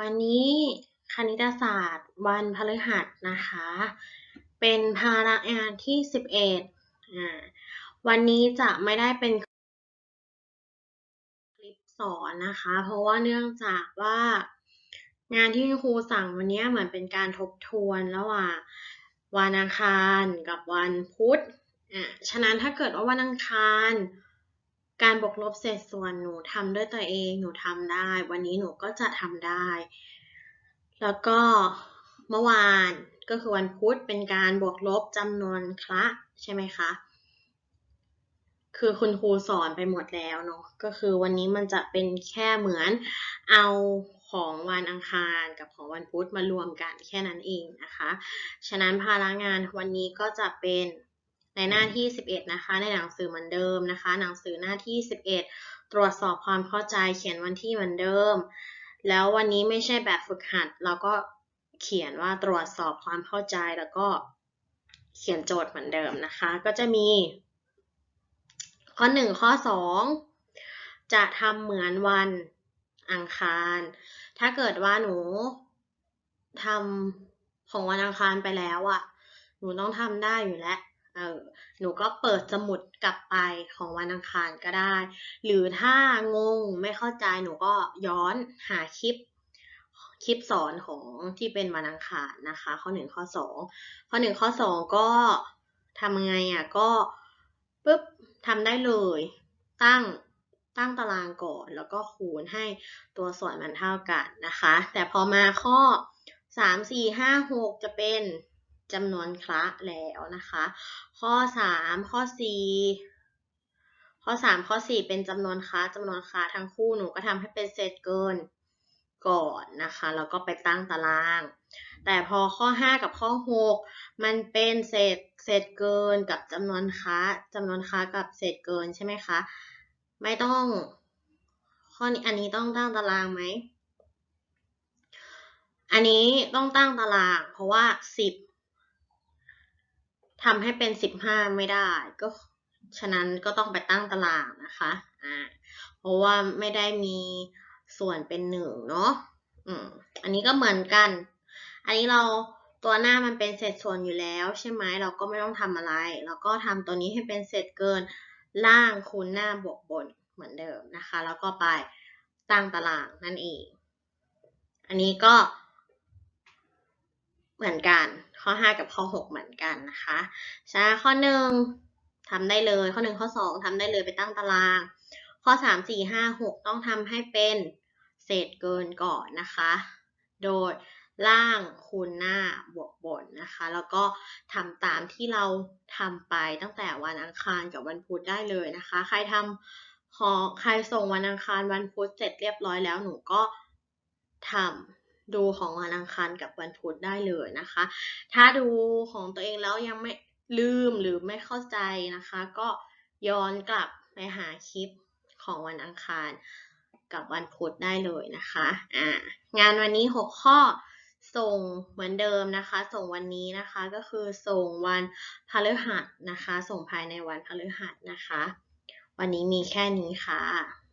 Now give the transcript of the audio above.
วันนี้คณิตศาสตร์วันพฤหัสนะคะ เป็นภาระงานที่ 11อ่าวันนี้จะไม่ได้เป็นคลิปสอนนะคะ เพราะว่าเนื่องจากว่างานที่ครูสั่งวันนี้เหมือนเป็นการทบทวนระหว่างวันอังคารกับวันพุธอ่าฉะนั้นถ้าเกิดว่าวันอังคาร การบวกลบเศษส่วนหนูทำด้วยตัวเอง หนูทำได้ วันนี้หนูก็จะทำได้ แล้วก็เมื่อวานก็คือวันพุธเป็นการบวกลบจำนวนคละใช่ไหมคะ คือคุณครูสอนไปหมดแล้วเนาะ ก็คือวันนี้มันจะเป็นแค่เหมือนเอาของวันอังคารกับของวันพุธมารวมกันแค่นั้นเองนะคะ ฉะนั้นภาระงานวันนี้ก็จะเป็น ในหน้าที่ 11 นะคะ ในหนังสือเหมือนเดิมนะคะ หนังสือหน้าที่ 11 ตรวจสอบความเข้าใจเขียนวันที่เหมือนเดิม แล้ววันนี้ไม่ใช่แบบฝึกหัด เราก็เขียนว่าตรวจสอบความเข้าใจแล้วก็เขียนโจทย์เหมือนเดิมนะคะ ก็จะมี ข้อ 1 ข้อ 2 จะทำเหมือนวันอังคาร ถ้าเกิดว่าหนูทำของวันอังคารไปแล้วอะ่ะ หนูต้องทำได้อยู่แล้ว เออหนูก็เปิดสมุดกลับไปของวันอังคารก็ได้ หรือถ้างงไม่เข้าใจหนูก็ย้อนหาคลิปคลิปสอนของที่เป็นวันอังคารนะคะ ข้อหนึ่งข้อสองข้อหนึ่งข้อสองก็ทำยังไงอะก็ปุ๊บทำได้เลย ตั้งตั้งตารางก่อนแล้วก็คูณให้ตัวส่วนมันเท่ากันนะคะ แต่พอมาข้อสามสี่ห้าหกจะเป็น จำนวนคละแล้วนะคะ ข้อสามข้อสี่ข้อสามข้อสี่เป็นจำนวนคละจำนวนคละทั้งคู่หนูก็ทำให้เป็นเศษเกินก่อนนะคะแล้วก็ไปตั้งตาราง แต่พอข้อ 5 กับข้อ 6 มันเป็นเศษเศษเกินกับจำนวนค้าจำนวนค้ากับเศษเกินใช่ไหมคะไม่ต้อง ข้อนี้อันนี้ต้องตั้งตารางไหมอันนี้ต้องตั้งตาราง เพราะว่า 10 ทำให้เป็น 15 ไม่ได้ ก็ฉะนั้นก็ต้องไปตั้งตารางนะคะอ่าเพราะว่าไม่ได้มีส่วนเป็นหนึ่งเนาะอืมอันนี้ก็เหมือนกัน อันนี้เราตัวหน้ามันเป็นเศษส่วนอยู่แล้วใช่ไหมเราก็ไม่ต้องทำอะไร เราก็ทำตัวนี้ให้เป็นเศษเกินล่างคูณหน้าบวกบนเหมือนเดิมนะคะ แล้วก็ไปตั้งตารางนั่นเอง อันนี้ก็ เหมือนกัน ข้อ 5 กับข้อ 6 เหมือนกันนะคะใช่ข้อ 1ทำได้เลย ข้อ 1 ข้อ 2ทำได้เลยไปตั้งตาราง ข้อ 3 4 5 6 ต้องทำให้เป็นเศษเกินก่อนนะคะ โดยล่างคูณหน้าบวกบนนะคะ แล้วก็ทำตามที่เราทำไปตั้งแต่วันอังคารกับวันพุธได้เลยนะคะ ใครทำขอใครส่งวันอังคารวันพุธเสร็จเรียบร้อยแล้วหนูก็ทำ ดูของวันอังคารกับวันพุธได้เลยนะคะ ถ้าดูของตัวเองแล้วยังไม่ลืมหรือไม่เข้าใจนะคะ ก็ย้อนกลับไปหาคลิปของวันอังคารกับวันพุธได้เลยนะคะอ่างานวันนี้6ข้อส่งเหมือนเดิมนะคะ ส่งวันนี้นะคะก็คือส่งวันพฤหัสนะคะ ส่งภายในวันพฤหัสนะคะ วันนี้มีแค่นี้ค่ะ